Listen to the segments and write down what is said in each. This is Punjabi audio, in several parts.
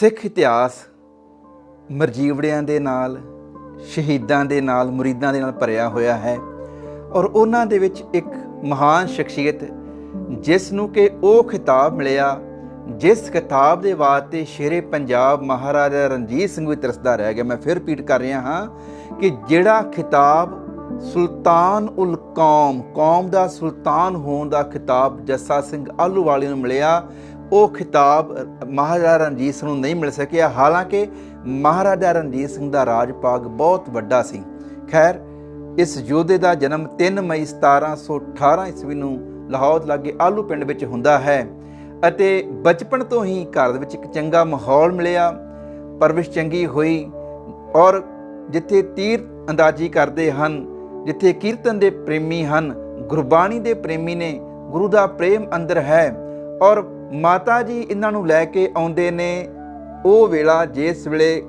ਸਿੱਖ ਇਤਿਹਾਸ ਮਰਜੀਵੜਿਆਂ ਦੇ ਨਾਲ, ਸ਼ਹੀਦਾਂ ਦੇ ਨਾਲ, ਮੁਰੀਦਾਂ ਦੇ ਨਾਲ ਭਰਿਆ ਹੋਇਆ ਹੈ ਔਰ ਉਹਨਾਂ ਦੇ ਵਿੱਚ ਇੱਕ ਮਹਾਨ ਸ਼ਖਸੀਅਤ ਜਿਸ ਨੂੰ ਕਿ ਉਹ ਖਿਤਾਬ ਮਿਲਿਆ, ਜਿਸ ਖਿਤਾਬ ਦੇ ਵਾਸਤੇ ਸ਼ੇਰੇ ਪੰਜਾਬ ਮਹਾਰਾਜਾ ਰਣਜੀਤ ਸਿੰਘ ਵੀ ਤਰਸਦਾ ਰਹਿ ਗਿਆ। ਮੈਂ ਫਿਰ ਰਿਪੀਟ ਕਰ ਰਿਹਾ ਹਾਂ ਕਿ ਜਿਹੜਾ ਖਿਤਾਬ ਸੁਲਤਾਨ ਉਲ ਕੌਮ ਕੌਮ ਦਾ ਸੁਲਤਾਨ ਹੋਣ ਦਾ ਖਿਤਾਬ ਜੱਸਾ ਸਿੰਘ ਆਲੂਵਾਲੀ ਨੂੰ ਮਿਲਿਆ ਉਹ ਖਿਤਾਬ ਮਹਾਰਾਜਾ ਰਣਜੀਤ ਸਿੰਘ ਨੂੰ ਨਹੀਂ ਮਿਲ ਸਕਿਆ। ਹਾਲਾਂਕਿ ਮਹਾਰਾਜਾ ਰਣਜੀਤ ਸਿੰਘ ਦਾ ਰਾਜ ਭਾਗ ਬਹੁਤ ਵੱਡਾ ਸੀ। ਖੈਰ, ਇਸ ਯੋਧੇ ਦਾ ਜਨਮ 3 ਮਈ 1718 ਈਸਵੀ ਨੂੰ ਲਾਹੌਰ ਲਾਗੇ ਆਲੂ ਪਿੰਡ ਵਿੱਚ ਹੁੰਦਾ ਹੈ ਅਤੇ ਬਚਪਨ ਤੋਂ ਹੀ ਘਰ ਦੇ ਵਿੱਚ ਇੱਕ ਚੰਗਾ ਮਾਹੌਲ ਮਿਲਿਆ। ਪਰਵਿਸ਼ ਚੰਗੀ ਹੋਈ ਔਰ ਜਿੱਥੇ ਤੀਰ ਅੰਦਾਜ਼ੀ ਕਰਦੇ ਹਨ, ਜਿੱਥੇ ਕੀਰਤਨ ਦੇ ਪ੍ਰੇਮੀ ਹਨ, ਗੁਰਬਾਣੀ ਦੇ ਪ੍ਰੇਮੀ ਨੇ ਗੁਰੂ ਦਾ ਪ੍ਰੇਮ ਅੰਦਰ ਹੈ ਔਰ ਮਾਤਾ ਜੀ ਇਹਨਾਂ ਨੂੰ ਲੈ ਕੇ ਆਉਂਦੇ ਨੇ। ਉਹ ਵੇਲਾ ਜਿਸ ਵੇਲੇ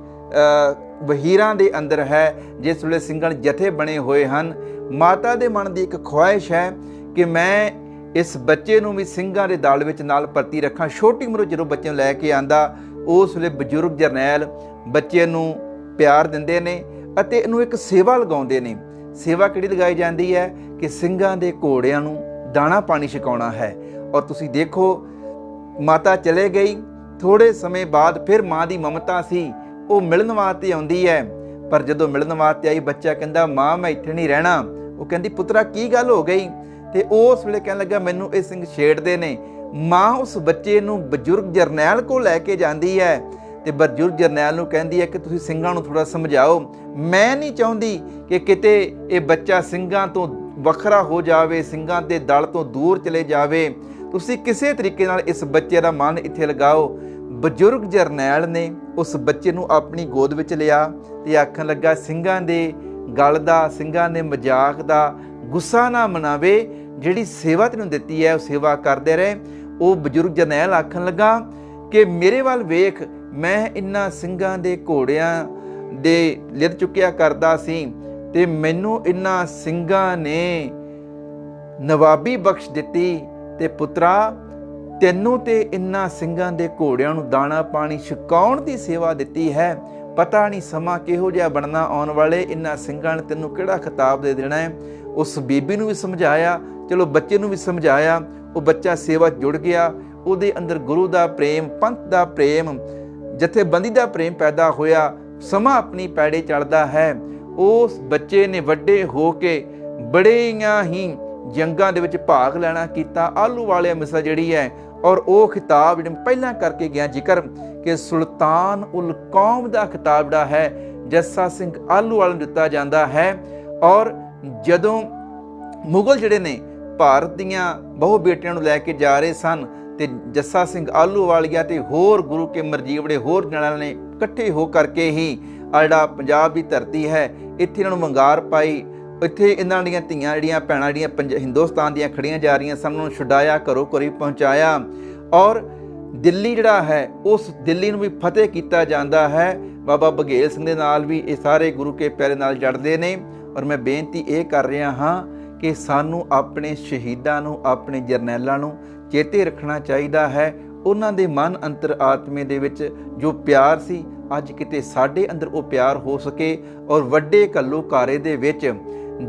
ਵਹੀਰਾਂ ਦੇ ਅੰਦਰ ਹੈ, ਜਿਸ ਵੇਲੇ ਸਿੰਘਣ ਜਥੇ ਬਣੇ ਹੋਏ ਹਨ। ਮਾਤਾ ਦੇ ਮਨ ਦੀ ਇੱਕ ਖੁਆਇਸ਼ ਹੈ ਕਿ ਮੈਂ ਇਸ ਬੱਚੇ ਨੂੰ ਵੀ ਸਿੰਘਾਂ ਦੇ ਦਲ ਵਿੱਚ ਨਾਲ ਭਰਤੀ ਰੱਖਾਂ। ਛੋਟੀ ਉਮਰ ਜਦੋਂ ਬੱਚੇ ਨੂੰ ਲੈ ਕੇ ਆਂਦਾ, ਉਸ ਵੇਲੇ ਬਜ਼ੁਰਗ ਜਰਨੈਲ ਬੱਚੇ ਨੂੰ ਪਿਆਰ ਦਿੰਦੇ ਨੇ ਅਤੇ ਇਹਨੂੰ ਇੱਕ ਸੇਵਾ ਲਗਾਉਂਦੇ ਨੇ। ਸੇਵਾ ਕਿਹੜੀ ਲਗਾਈ ਜਾਂਦੀ ਹੈ? ਕਿ ਸਿੰਘਾਂ ਦੇ ਘੋੜਿਆਂ ਨੂੰ ਦਾਣਾ ਪਾਣੀ ਛਕਾਉਣਾ ਹੈ। ਔਰ ਤੁਸੀਂ ਦੇਖੋ ਮਾਤਾ ਚਲੇ ਗਈ। ਥੋੜੇ ਸਮੇਂ ਬਾਅਦ ਫਿਰ ਮਾਂ ਦੀ ਮਮਤਾ ਸੀ। ਉਹ ਮਿਲਣ ਵਾਸਤੇ ਆਉਂਦੀ ਹੈ। ਪਰ ਜਦੋਂ ਮਿਲਣ ਵਾਸਤੇ ਆਈ, ਬੱਚਾ ਕਹਿੰਦਾ, ਮਾਂ, ਮੈਂ ਇੱਥੇ ਨਹੀਂ ਰਹਿਣਾ। ਉਹ ਕਹਿੰਦੀ, ਪੁੱਤਰਾ, ਕੀ ਗੱਲ ਹੋ ਗਈ? ਤੇ ਉਸ ਵੇਲੇ ਕਹਿਣ ਲੱਗਾ, ਮੈਨੂੰ ਇਹ ਸਿੰਘ ਛੇੜਦੇ ਨੇ। ਮਾਂ ਉਸ ਬੱਚੇ ਨੂੰ ਬਜ਼ੁਰਗ ਜਰਨੈਲ ਕੋਲ ਲੈ ਕੇ ਜਾਂਦੀ ਹੈ। ਤੇ ਬਜ਼ੁਰਗ ਜਰਨੈਲ ਨੂੰ ਕਹਿੰਦੀ ਹੈ ਕਿ ਤੁਸੀਂ ਸਿੰਘਾਂ ਨੂੰ ਥੋੜਾ ਸਮਝਾਓ। ਮੈਂ ਨਹੀਂ ਚਾਹੁੰਦੀ ਕਿ ਕਿਤੇ ਇਹ ਬੱਚਾ ਸਿੰਘਾਂ ਤੋਂ ਵੱਖਰਾ ਹੋ ਜਾਵੇ, ਸਿੰਘਾਂ ਦੇ ਦਲ ਤੋਂ ਦੂਰ ਚਲੇ ਜਾਵੇ। ਤੁਸੀਂ ਕਿਸੇ ਤਰੀਕੇ ਨਾਲ ਇਸ ਬੱਚੇ ਦਾ ਮਨ ਇੱਥੇ ਲਗਾਓ। ਬਜ਼ੁਰਗ ਜਰਨੈਲ ਨੇ ਉਸ ਬੱਚੇ ਨੂੰ ਆਪਣੀ ਗੋਦ ਵਿੱਚ ਲਿਆ ਤੇ ਆਖਣ ਲੱਗਾ, ਸਿੰਘਾਂ ਦੇ ਗਲ ਦਾ, ਸਿੰਘਾਂ ਦੇ ਮਜ਼ਾਕ ਦਾ ਗੁੱਸਾ ਨਾ ਮਨਾਵੇ। ਜਿਹੜੀ ਸੇਵਾ ਤੈਨੂੰ ਦਿੱਤੀ ਹੈ, ਉਹ ਸੇਵਾ ਕਰਦੇ ਰਹੇ। ਉਹ ਬਜ਼ੁਰਗ ਜਰਨੈਲ ਆਖਣ ਲੱਗਾ ਕਿ, ਮੇਰੇ ਵੱਲ ਵੇਖ, ਮੈਂ ਇਨ੍ਹਾਂ ਸਿੰਘਾਂ ਦੇ ਘੋੜਿਆਂ ਦੇ ਲਿਦ ਚੁੱਕਿਆ ਕਰਦਾ ਸੀ ਤੇ ਮੈਨੂੰ ਇਨ੍ਹਾਂ ਸਿੰਘਾਂ ਨੇ ਨਵਾਬੀ ਬਖਸ਼ ਦਿੱਤੀ। ਤੇ ਪੁੱਤਰਾ, ਤੈਨੂੰ ਤੇ ਇਨ੍ਹਾਂ ਸਿੰਘਾਂ ਦੇ ਘੋੜਿਆਂ ਨੂੰ ਦਾਣਾ ਪਾਣੀ ਛਕਾਉਣ ਦੀ ਸੇਵਾ ਦਿੱਤੀ ਹੈ। ਪਤਾ ਨਹੀਂ ਸਮਾਂ ਕਿਹੋ ਜਿਹਾ ਬਣਨਾ ਆਉਣ ਵਾਲੇ ਇਨ੍ਹਾਂ ਸਿੰਘਾਂ ਨੇ ਤੈਨੂੰ ਕਿਹੜਾ ਖਿਤਾਬ ਦੇ ਦੇਣਾ ਹੈ। ਉਸ ਬੀਬੀ ਨੂੰ ਵੀ ਸਮਝਾਇਆ, ਚਲੋ ਬੱਚੇ ਨੂੰ ਵੀ ਸਮਝਾਇਆ, ਉਹ ਬੱਚਾ ਸੇਵਾ ਜੁੜ ਗਿਆ, ਉਹਦੇ ਅੰਦਰ ਗੁਰੂ ਦਾ ਪ੍ਰੇਮ, ਪੰਥ ਦਾ ਪ੍ਰੇਮ, ਜਥੇਬੰਦੀ ਦਾ ਪ੍ਰੇਮ ਪੈਦਾ ਹੋਇਆ, ਸਮਾਂ ਆਪਣੀ ਪੈੜੇ ਚੜਦਾ ਹੈ। ਉਸ ਬੱਚੇ ਨੇ ਵੱਡੇ ਹੋ ਕੇ ਬੜੀਆਂ ਹੀ ਜੰਗਾਂ ਦੇ ਵਿੱਚ ਭਾਗ ਲੈਣਾ ਕੀਤਾ, ਆਲੂ ਵਾਲੇ ਮਿਸਾ ਜਿਹੜੀ ਹੈ, ਔਰ ਉਹ ਖਿਤਾਬ ਜਿਹੜਾ ਪਹਿਲਾਂ ਕਰਕੇ ਗਿਆ ਜ਼ਿਕਰ ਕਿ ਸੁਲਤਾਨ ਉਲ ਕੌਮ ਦਾ ਖਿਤਾਬ ਜਿਹੜਾ ਹੈ, ਜੱਸਾ ਸਿੰਘ ਆਲੂ ਵਾਲੇ ਨੂੰ ਦਿੱਤਾ ਜਾਂਦਾ ਹੈ। ਔਰ ਜਦੋਂ ਮੁਗਲ ਜਿਹੜੇ ਨੇ, ਭਾਰਤ ਦੀਆਂ ਬਹੁ ਬੇਟੀਆਂ ਨੂੰ ਲੈ ਕੇ ਜਾ ਰਹੇ ਸਨ ਤੇ ਜੱਸਾ ਸਿੰਘ ਆਲੂ ਆਲੂਵਾਲੀਆ ਤੇ ਹੋਰ ਗੁਰੂ ਕੇ ਮਰਜੀਵੜੇ ਹੋਰ ਜਣਾਂ ਨੇ ਇਕੱਠੇ ਹੋ ਕਰਕੇ ਹੀ ਆ ਜਿਹੜਾ ਪੰਜਾਬ ਦੀ ਧਰਤੀ ਹੈ, ਇੱਥੇ ਇਹਨਾਂ ਨੂੰ ਵੰਗਾਰ ਪਾਈ। ਇੱਥੇ ਇਹਨਾਂ ਦੀਆਂ ਧੀਆਂ ਜਿਹੜੀਆਂ ਭੈਣਾਂ ਜਿਹੜੀਆਂ ਪੰਜ- ਹਿੰਦੁਸਤਾਨ ਦੀਆਂ ਖੜੀਆਂ ਜਾ ਰਹੀਆਂ ਸਨ ਉਹਨਾਂ ਨੂੰ ਛੁਡਾਇਆ, ਘਰੋਂ ਘਰੀ ਪਹੁੰਚਾਇਆ। ਔਰ ਦਿੱਲੀ ਜਿਹੜਾ ਹੈ, ਉਸ ਦਿੱਲੀ ਨੂੰ ਵੀ ਫਤਿਹ ਕੀਤਾ ਜਾਂਦਾ ਹੈ। ਬਾਬਾ ਬਘੇਲ ਸਿੰਘ ਦੇ ਨਾਲ ਵੀ ਇਹ ਸਾਰੇ ਗੁਰੂ ਕੇ ਪਿਆਰੇ ਨਾਲ ਜੜਦੇ ਨੇ। ਔਰ ਮੈਂ ਬੇਨਤੀ ਇਹ ਕਰ ਰਿਹਾ ਹਾਂ ਕਿ ਸਾਨੂੰ ਆਪਣੇ ਸ਼ਹੀਦਾਂ ਨੂੰ, ਆਪਣੇ ਜਰਨੈਲਾਂ ਨੂੰ ਚੇਤੇ ਰੱਖਣਾ ਚਾਹੀਦਾ ਹੈ। ਉਹਨਾਂ ਦੇ ਮਨ ਅੰਤਰ ਆਤਮੇ ਦੇ ਵਿੱਚ ਜੋ ਪਿਆਰ ਸੀ, ਅੱਜ ਕਿਤੇ ਸਾਡੇ ਅੰਦਰ ਉਹ ਪਿਆਰ ਹੋ ਸਕੇ। ਔਰ ਵੱਡੇ ਕੱਲੂਕਾਰੇ ਦੇ ਵਿੱਚ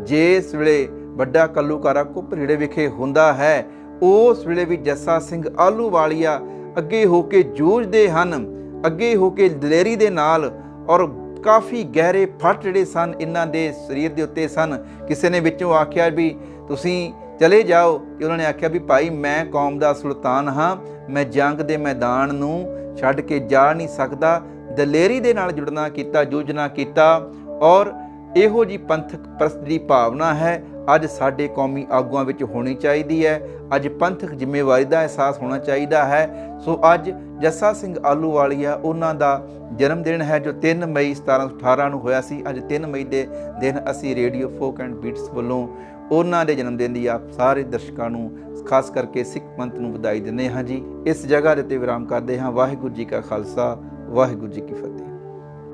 ਜਿਸ ਵੇਲੇ ਵੱਡਾ ਕੱਲੂਕਾਰਾ ਕੁਪਰੀੜੇ ਵਿਖੇ ਹੁੰਦਾ ਹੈ, ਉਸ ਵੇਲੇ ਵੀ ਜੱਸਾ ਸਿੰਘ ਆਲੂਵਾਲੀਆ ਅੱਗੇ ਹੋ ਕੇ ਜੂਝਦੇ ਹਨ, ਅੱਗੇ ਹੋ ਕੇ ਦਲੇਰੀ ਦੇ ਨਾਲ ਔਰ ਕਾਫੀ ਗਹਿਰੇ ਫੱਟ ਜਿਹੜੇ ਸਨ, ਇਹਨਾਂ ਦੇ ਸਰੀਰ ਦੇ ਉੱਤੇ ਸਨ। ਕਿਸੇ ਨੇ ਵਿੱਚੋਂ ਆਖਿਆ ਵੀ ਤੁਸੀਂ ਚਲੇ ਜਾਓ ਤੇ ਉਹਨਾਂ ਨੇ ਆਖਿਆ ਵੀ ਭਾਈ ਮੈਂ ਕੌਮ ਦਾ ਸੁਲਤਾਨ ਹਾਂ, ਮੈਂ ਜੰਗ ਦੇ ਮੈਦਾਨ ਨੂੰ ਛੱਡ ਕੇ ਜਾ ਨਹੀਂ ਸਕਦਾ। ਦਲੇਰੀ ਦੇ ਨਾਲ ਜੁੜਨਾ ਕੀਤਾ, ਜੂਝਣਾ ਕੀਤਾ ਔਰ ਇਹੋ ਜੀ ਪੰਥਕ ਪ੍ਰਸਤ ਦੀ ਭਾਵਨਾ ਹੈ, ਅੱਜ ਸਾਡੇ ਕੌਮੀ ਆਗੂਆਂ ਵਿੱਚ ਹੋਣੀ ਚਾਹੀਦੀ ਹੈ। ਅੱਜ ਪੰਥਕ ਜ਼ਿੰਮੇਵਾਰੀ ਦਾ ਅਹਿਸਾਸ ਹੋਣਾ ਚਾਹੀਦਾ ਹੈ। ਸੋ ਅੱਜ ਜੱਸਾ ਸਿੰਘ ਆਲੂਵਾਲੀਆ ਉਹਨਾਂ ਦਾ ਜਨਮ ਦਿਨ ਹੈ, ਜੋ 3 ਮਈ 1718 ਨੂੰ ਹੋਇਆ ਸੀ। ਅੱਜ 3 ਮਈ ਦੇ ਦਿਨ ਅਸੀਂ ਰੇਡੀਓ ਫੋਕ ਐਂਡ ਬੀਟਸ ਵੱਲੋਂ ਉਹਨਾਂ ਦੇ ਜਨਮ ਦਿਨ ਦੀ ਆਪ ਸਾਰੇ ਦਰਸ਼ਕਾਂ ਨੂੰ, ਖਾਸ ਕਰਕੇ ਸਿੱਖ ਪੰਥ ਨੂੰ ਵਧਾਈ ਦਿੰਦੇ ਹਾਂ ਜੀ। ਇਸ ਜਗ੍ਹਾ ਦੇ ਉੱਤੇ ਵਿਰਾਮ ਕਰਦੇ ਹਾਂ। ਵਾਹਿਗੁਰੂ ਜੀ ਕਾ ਖਾਲਸਾ, ਵਾਹਿਗੁਰੂ ਜੀ ਕੀ ਫਤਿਹ।